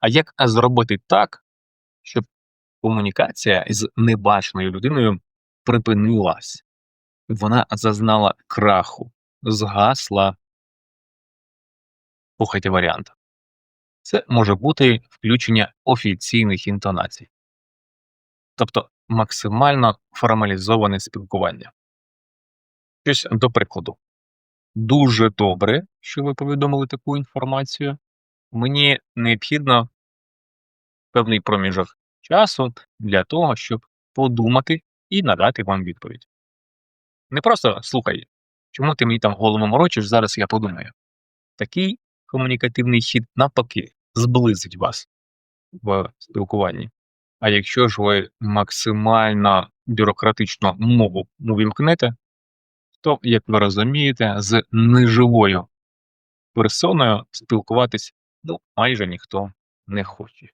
А як зробити так, щоб комунікація з небаченою людиною припинилась? Вона зазнала краху, згасла. Слухайте варіант. Це може бути включення офіційних інтонацій, тобто максимально формалізоване спілкування. Щось до прикладу. Дуже добре, що ви повідомили таку інформацію. Мені необхідно певний проміжок часу для того, щоб подумати і надати вам відповідь. Не просто слухай, чому ти мені там голову морочиш, зараз я подумаю. Такий комунікативний хід навпаки зблизить вас в спілкуванні. А якщо ж ви максимально бюрократично мову увімкнете, то, як ви розумієте, з неживою персоною спілкуватись ну, майже ніхто не хоче.